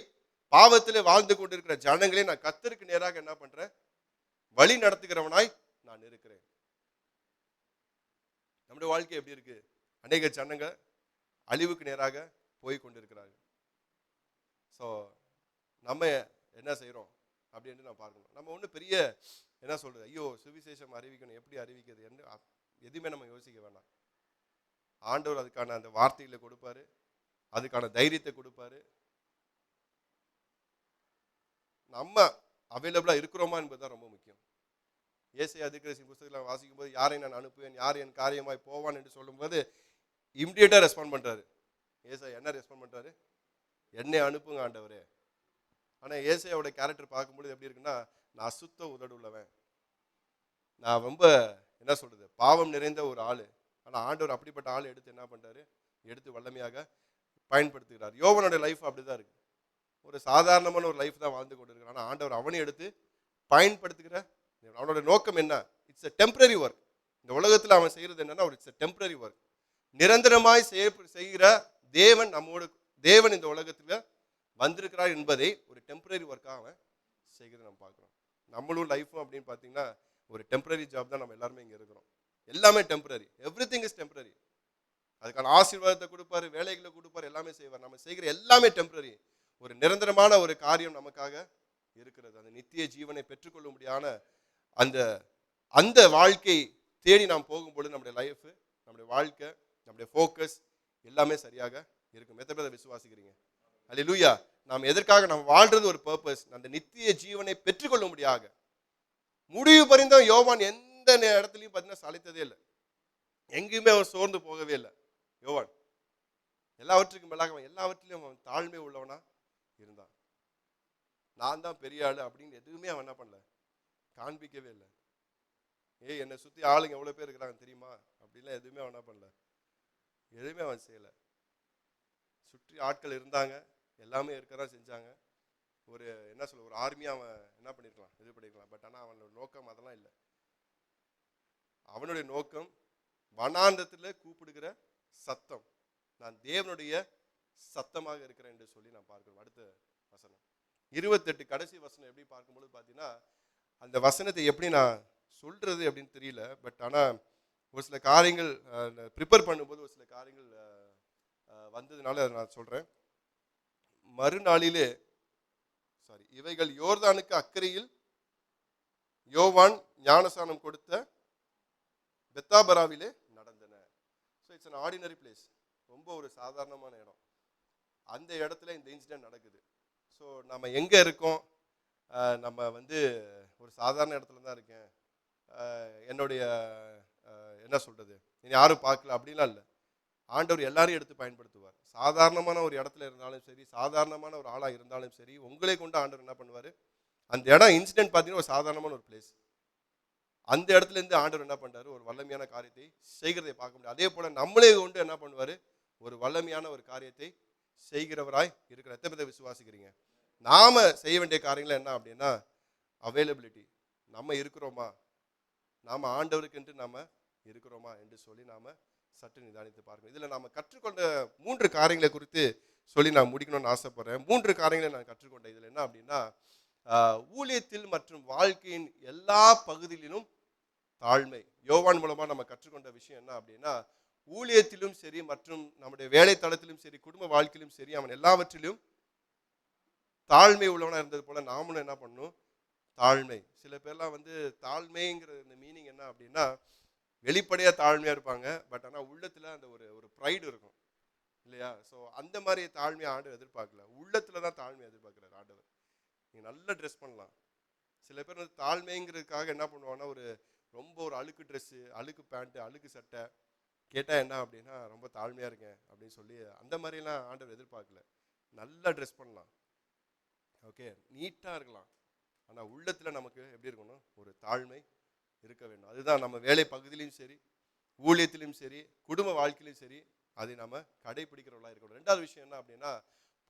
பாவத்தில் வாழ்ந்து கொண்டிருக்கிற ஜனங்களை நான் கத்தருக்கு நேராக என்ன பண்றேன்? வழி நடத்துகிறவனாய் நான் இருக்கிறேன். நம்முடைய வாழ்க்கை எப்படி இருக்கு? அநேக ஜனங்கள் அழிவுக்கு நேராக போய் கொண்டிருக்கிறார்கள். ஸோ நம்ம என்ன செய்கிறோம் அப்படின்னு நான் பார்க்கணும். நம்ம ஒன்றும் பெரிய என்ன சொல்றது? ஐயோ சுவிசேஷம் அறிவிக்கணும் எப்படி அறிவிக்கிறது? என்று எதுவுமே நம்ம யோசிக்க வேணாம். ஆண்டவர் அதுக்கான அந்த வார்த்தைகளை கொடுப்பாரு. அதுக்கான தைரியத்தை கொடுப்பாரு. நம்ம அவைலபிளாக இருக்கிறோமா என்பது தான் ரொம்ப முக்கியம். ஏசை அதிகரிசி புஸ்தகத்தில் வாசிக்கும் போது யாரை நான் அனுப்புவேன்? யார் என் காரியமாய் போவான்? என்று சொல்லும்போது இம்மிடியட்டாக ரெஸ்பாண்ட் பண்ணுறாரு ஏசா என்ன ரெஸ்பாண்ட் பண்ணுறாரு என்னை அனுப்புங்க ஆண்டவரே. ஆனால் ஏசையோட கேரக்டர் பார்க்கும்போது எப்படி இருக்குன்னா நான் அசுத்த உதடு உள்ளவன் நான் ரொம்ப என்ன சொல்கிறது பாவம் நிறைந்த ஒரு ஆள். ஆனால் ஆண்டவர் அப்படிப்பட்ட ஆள் எடுத்து என்ன பண்ணுறாரு எடுத்து வல்லமையாக பயன்படுத்துகிறார். யோவனுடைய லைஃப் அப்படிதான் இருக்குது ஒரு சாதாரணமான ஒரு லைஃப் தான் வாழ்ந்து கொண்டிருக்கிறார் ஆனால் ஆண்டவர் அவனை எடுத்து பயன்படுத்துகிற அவனோட நோக்கம் என்ன? இட்ஸ் எ டெம்பரரி ஒர்க் இந்த உலகத்தில் அவன் செய்கிறது என்னன்னா ஒரு இட்ஸ் அ டெம்பரரி ஒர்க் நிரந்தரமாய் செய்ய- செய்கிற தேவன் நம்மோட தேவன் இந்த உலகத்தில் வந்திருக்கிறார் என்பதை ஒரு டெம்பரரி ஒர்க்காக அவன் செய்கிறத நம்ம பார்க்குறோம். நம்மளும் லைஃப்பும் அப்படின்னு பார்த்தீங்கன்னா ஒரு டெம்பரரி ஜாப் தான் நம்ம எல்லாருமே இங்கே இருக்கிறோம். எல்லாமே temporary every thing is temporary அதுக்கான ஆசீர்வாதத்தை கொடுப்பாரு வேலைகளை கொடுப்பாரு எல்லாமே செய்வார். நம்ம செய்கிற எல்லாமே டெம்பரரி ஒரு நிரந்தரமான ஒரு காரியம் நமக்காக இருக்கிறது. அந்த நித்திய ஜீவனை பெற்றுக்கொள்ளும்படியான அந்த அந்த வாழ்க்கை தேடி நாம் போகும்பொழுது நம்முடைய லைஃப் நம்முடைய வாழ்க்கை நம்முடைய ஃபோக்கஸ் எல்லாமே சரியாக இருக்கும். எத்தனை பேர் விசுவாசிக்கிறீங்க விசுவாசிக்கிறீங்க? அல்லேலூயா நாம் எதற்காக நாம் வாழ்றது ஒரு பர்பஸ் அந்த நித்திய ஜீவனை பெற்றுக்கொள்ளும்படியாக. முடிவு பரிந்தும் யோவான் எந்த இடத்துலையும் பார்த்தீங்கன்னா சளைத்ததே இல்லை. எங்கேயுமே அவர் சோர்ந்து போகவே இல்லை. யோவான். எல்லாவற்றுக்கும் மேலாக அவன் எல்லாவற்றிலையும் அவன் தாழ்மை உள்ளவனா இருந்தான். நான் தான் பெரிய ஆள் அப்படின்னு எதுவுமே அவன் என்ன பண்ணல. காண்பிக்கவே இல்லை. ஏய் என்னை சுற்றி ஆளுங்க எவ்வளோ பேர் இருக்கிறாங்க தெரியுமா? அப்படிலாம் எதுவுமே அவன் என்ன பண்ணல. எதுவுமே அவன் செய்யலை. சுற்றி ஆட்கள் இருந்தாங்க. எல்லாமே இருக்க தான் செஞ்சாங்க. ஒரு என்ன சொல்ல ஒரு ஆர்மி அவன் என்ன பண்ணியிருக்கலாம் இது பண்ணியிருக்கலாம் பட் ஆனால் அவனோட நோக்கம் அதெல்லாம் இல்லை. அவனுடைய நோக்கம் வனாந்தத்தில் கூப்பிடுகிற சத்தம். நான் தேவனுடைய சத்தமாக இருக்கிறேன் என்று சொல்லி நான் பார்க்கிறோம். அடுத்த வசனம். இருபத்தெட்டு கடைசி வசனம் எப்படி பார்க்கும்போது பார்த்தீங்கன்னா அந்த வசனத்தை எப்படி நான் சொல்கிறது அப்படின்னு தெரியல. பட் ஆனால் ஒரு சில காரியங்கள் ப்ரிப்பேர் பண்ணும்போது ஒரு சில காரியங்கள் வந்ததுனால அதை நான் சொல்கிறேன் மறுநாளிலே சாரி இவைகள் யோர்தானுக்கு அக்கறையில் யோவான் ஞானசானம் கொடுத்த பெத்தாபராவிலே நடந்தன. So it's an ordinary place ரொம்ப ஒரு சாதாரணமான இடம். அந்த இடத்துல இந்த இன்சிடென்ட் நடக்குது. ஸோ நம்ம எங்கே இருக்கோம்? நம்ம வந்து ஒரு சாதாரண இடத்துல தான் இருக்கேன். என்னுடைய என்ன சொல்கிறது யாரும் பார்க்கல அப்படிலாம் இல்லை. ஆண்டவர் எல்லாரையும் எடுத்து பயன்படுத்துவார். சாதாரணமான ஒரு இடத்துல இருந்தாலும் சரி சாதாரணமான ஒரு ஆளாக இருந்தாலும் சரி உங்களை கொண்டு ஆண்டவர் என்ன பண்ணுவார்? அந்த இடம் இன்சிடென்ட் பார்த்தீங்கன்னா ஒரு சாதாரணமான ஒரு பிளேஸ் அந்த இடத்துல இருந்து ஆண்டவர் என்ன பண்ணுறாரு ஒரு வல்லமையான காரியத்தை செய்கிறதை பார்க்க முடியும். அதே போல் நம்மளே கொண்டு என்ன பண்ணுவார்? ஒரு வல்லமையான ஒரு காரியத்தை செய்கிறவராய் இருக்கிற எத்தனை பேர் விசுவாசிக்கிறீங்க? நாம செய்ய வேண்டிய காரியங்கள் என்ன அப்படின்னா அவைலபிலிட்டி நம்ம இருக்கிறோமா? நாம் ஆண்டவருக்கென்று நாம் இருக்கிறோமா? என்று சொல்லி நாம சற்று நிதானித்து பாருங்கள். இதில் நாம் கற்றுக்கொண்ட மூன்று காரியங்களை குறித்து சொல்லி நான் முடிக்கணும்னு ஆசைப்படுறேன். மூன்று காரியங்களை நான் கற்றுக்கொண்டேன். இதில் என்ன அப்படின்னா ஆஹ், ஊழியத்தில் மற்றும் வாழ்க்கையின் எல்லா பகுதியிலும் தாழ்மை. யோவான் மூலமாக நம்ம கற்றுக்கொண்ட விஷயம் என்ன அப்படின்னா ஊழியத்திலும் சரி மற்றும் நம்முடைய வேலை தளத்திலும் சரி குடும்ப வாழ்க்கையிலும் சரி அவன் எல்லாவற்றிலும் தாழ்மை உள்ளவனாக இருந்தது போல நாமளும் என்ன பண்ணணும்? தாழ்மை. சில பேர்லாம் வந்து தாழ்மைங்கிற இந்த மீனிங் என்ன அப்படின்னா வெளிப்படையாக தாழ்மையாக இருப்பாங்க. பட் ஆனால் உள்ளத்தில் அந்த ஒரு ஒரு ப்ரைடு இருக்கும். இல்லையா? ஸோ அந்த மாதிரி தாழ்மையை ஆண்டவர் எதிர்பார்க்கல. உள்ளத்தில் தான் தாழ்மையை எதிர்பார்க்குறாரு ஆண்டவர். நீங்கள் நல்லா ட்ரெஸ் பண்ணலாம். சில பேர் வந்து தாழ்மைங்கிறதுக்காக என்ன பண்ணுவாங்கன்னா ஒரு ரொம்ப ஒரு அழுக்கு ட்ரெஸ்ஸு அழுக்கு பேண்ட்டு அழுக்கு சட்டை. கேட்டால் என்ன அப்படின்னா ரொம்ப தாழ்மையாக இருக்கேன் அப்படின்னு சொல்லி அந்த மாதிரிலாம் ஆண்டவர் எதிர்பார்க்கல. நல்லா ட்ரெஸ் பண்ணலாம். ஓகே நீட்டாக இருக்கலாம். ஆனால் உள்ளத்தில் நமக்கு எப்படி இருக்கணும்? ஒரு தாழ்மை இருக்க வேண்டும். அதுதான் நம்ம வேலை பகுதியிலையும் சரி ஊழியத்திலையும் சரி குடும்ப வாழ்க்கையிலையும் சரி அதை நம்ம கடைபிடிக்கிறவர்களாக இருக்கணும் ரெண்டாவது விஷயம் என்ன அப்படின்னா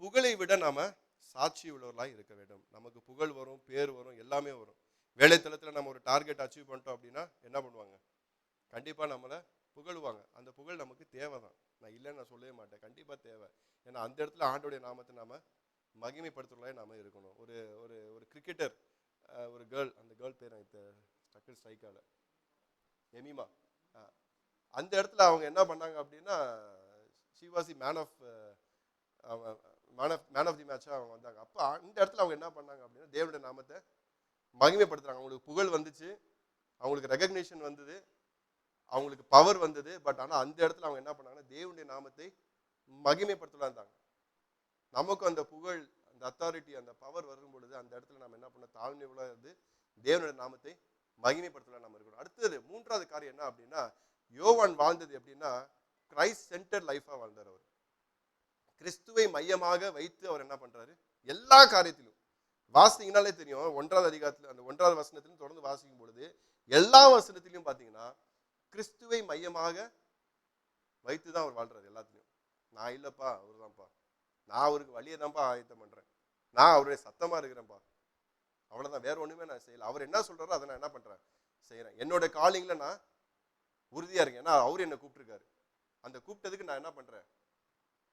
புகழை விட நாம் சாட்சி உள்ளவர்களாக இருக்க வேண்டும். நமக்கு புகழ் வரும் பேர் வரும் எல்லாமே வரும். வேலைத்தளத்தில் நம்ம ஒரு டார்கெட் அச்சீவ் பண்ணிட்டோம் அப்படின்னா என்ன பண்ணுவாங்க? கண்டிப்பாக நம்மளை புகழுவாங்க. அந்த புகழ் நமக்கு தேவை தான் நான் இல்லைன்னு நான் சொல்லவே மாட்டேன். கண்டிப்பாக தேவை. ஏன்னா அந்த இடத்துல ஆண்டோடைய நாமத்தை நாம் மகிமைப்படுத்துறதாக நாம் இருக்கணும். ஒரு ஒரு ஒரு கிரிக்கெட்டர் ஒரு கேர்ள் அந்த கேர்ள் பேர் எனக்கு டக்கு ஸ்ட்ரைக்கால எமிமா அந்த இடத்துல அவங்க என்ன பண்ணாங்க அப்படின்னா சிவாசி man of man of man of the மேட்சாக அவங்க வந்தாங்க. அப்போ அந்த இடத்துல அவங்க என்ன பண்ணாங்க அப்படின்னா தேவனுடைய நாமத்தை மகிமைப்படுத்துகிறாங்க அவங்களுக்கு புகழ் வந்துச்சு அவங்களுக்கு ரெகக்னேஷன் வந்தது அவங்களுக்கு பவர் வந்தது. பட் ஆனால் அந்த இடத்துல அவங்க என்ன பண்ணாங்கன்னா தேவனுடைய நாமத்தை மகிமைப்படுத்தலாம் இருந்தாங்க. நமக்கும் அந்த புகழ் அந்த அத்தாரிட்டி அந்த பவர் வரும் பொழுது அந்த இடத்துல நம்ம என்ன பண்ண தாழ்மை உள்ள இருந்து தேவனுடைய நாமத்தை மகிமைப்படுத்தல நம்ம இருக்கணும். அடுத்தது மூன்றாவது காரியம் என்ன அப்படின்னா யோவான் வாழ்ந்தது எப்படின்னா கிரைஸ்ட் சென்டர் லைஃபாக வாழ்ந்தார் அவர். கிறிஸ்துவை மையமாக வைத்து அவர் என்ன பண்றாரு? எல்லா காரியத்திலும். வாசிங்கனாலே தெரியும் ஒன்றாவது அதிகாரத்தில் அந்த ஒன்றாவது வசனத்திலும் தொடர்ந்து வாசிக்கும் பொழுது எல்லா வசனத்திலையும் பார்த்தீங்கன்னா கிறிஸ்துவை மையமாக வைத்து தான் அவர் வாழ்கிறார் எல்லாத்துலையும் நான் இல்லைப்பா அவர் தான்ப்பா நான் அவருக்கு வழியை தான்ப்பா ஆயத்தம் பண்றேன். நான் அவருடைய சத்தமா இருக்கிறேன்ப்பா. அவ்வளோதான் வேற ஒன்றுமே நான் செய்யலை. அவர் என்ன சொல்கிறாரோ அதை நான் என்ன பண்ணுறேன் செய்கிறேன் என்னோட காலிங்கில் நான் உறுதியாக இருக்கேன். ஏன்னா அவர் என்னை கூப்பிட்டுருக்காரு. அந்த கூப்பிட்டதுக்கு நான் என்ன பண்ணுறேன்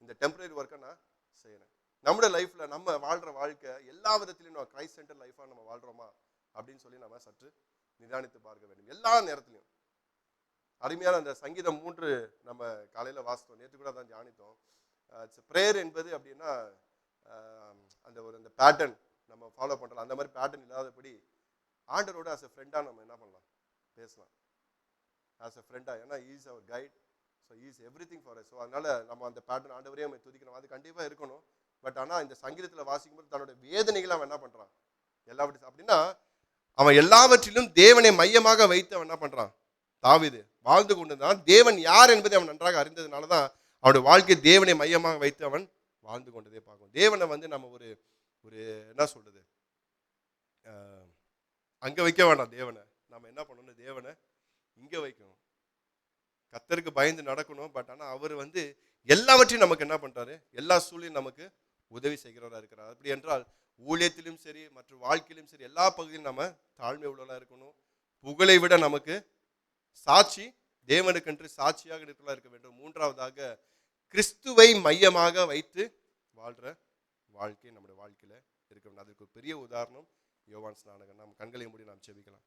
இந்த டெம்பரரி ஒர்க்கை நான் செய்கிறேன் நம்மளோட லைஃப்பில் நம்ம வாழ்கிற வாழ்க்கை எல்லா விதத்துலையும் நம்ம கிரைஸ்ட் சென்டர் லைஃப்பாக நம்ம வாழ்கிறோமா அப்படின்னு சொல்லி நம்ம சற்று நிதானித்து பார்க்க வேண்டும். எல்லா நேரத்துலையும். அருமையான அந்த சங்கீதம் மூன்று நம்ம காலையில் வாசித்தோம். நேற்று கூட தான் தியானித்தோம். ப்ரேயர் என்பது அப்படின்னா அந்த ஒரு அந்த பேட்டர்ன் நம்ம ஃபாலோ பண்ணலாம் அந்த மாதிரி பேட்டர்ன் இல்லாதபடி ஆண்டரோட ஆஸ் எ ஃப்ரெண்டாக நம்ம என்ன பண்ணலாம்? பேசலாம். ஆஸ் எ ஃப்ரெண்டாக ஏன்னா is our guide so is every thing for so அதனால நம்ம அந்த பேட்டர்ன் ஆண்டவரே நம்ம துதிக்கணும். அது கண்டிப்பாக இருக்கணும். பட் ஆனால் இந்த சங்கீதத்தில் வாசிக்கும்போது தன்னோட வேதனைகளை அவன் என்ன பண்ணுறான் எல்லாவற்றையும் அப்படின்னா அவன் எல்லாவற்றிலும் தேவனை மையமாக வைத்து அவன் என்ன பண்ணுறான் தாவிது வாழ்ந்து கொண்டுதான் தேவன் யார் என்பதை அவன் நன்றாக அறிந்ததுனால தான் அவனுடைய வாழ்க்கை தேவனை மையமாக வைத்து அவன் வாழ்ந்து கொண்டதே பார்க்கும் தேவனை வந்து நம்ம ஒரு ஒரு என்ன சொல்கிறது அங்கே வைக்க வேண்டாம் தேவனை. நம்ம என்ன பண்ணணும்? தேவனை இங்கே வைக்கணும். கத்தருக்கு பயந்து நடக்கணும் பட் ஆனால் அவர் வந்து எல்லாவற்றையும் நமக்கு என்ன பண்ணுறாரு எல்லா சூழ்நிலையும் நமக்கு உதவி செய்கிறவராக இருக்கிறார். அப்படி என்றால் ஊழியத்திலும் சரி மற்றும் வாழ்க்கையிலும் சரி எல்லா பகுதியிலும் நம்ம தாழ்மை உள்ளவர்களா இருக்கணும். புகழை விட நமக்கு சாட்சி தேவனுக்கென்று சாட்சியாக இருக்கிறதா இருக்க வேண்டும். மூன்றாவதாக கிறிஸ்துவை மையமாக வைத்து வாழ்கிற வாழ்க்கை நம்முடைய வாழ்க்கையில் இருக்க வேண்டும். அதற்கு ஒரு பெரிய உதாரணம் யோவான் ஸ்நானகன் நாம் கண்களை மூடி நாம் செபிக்கலாம்.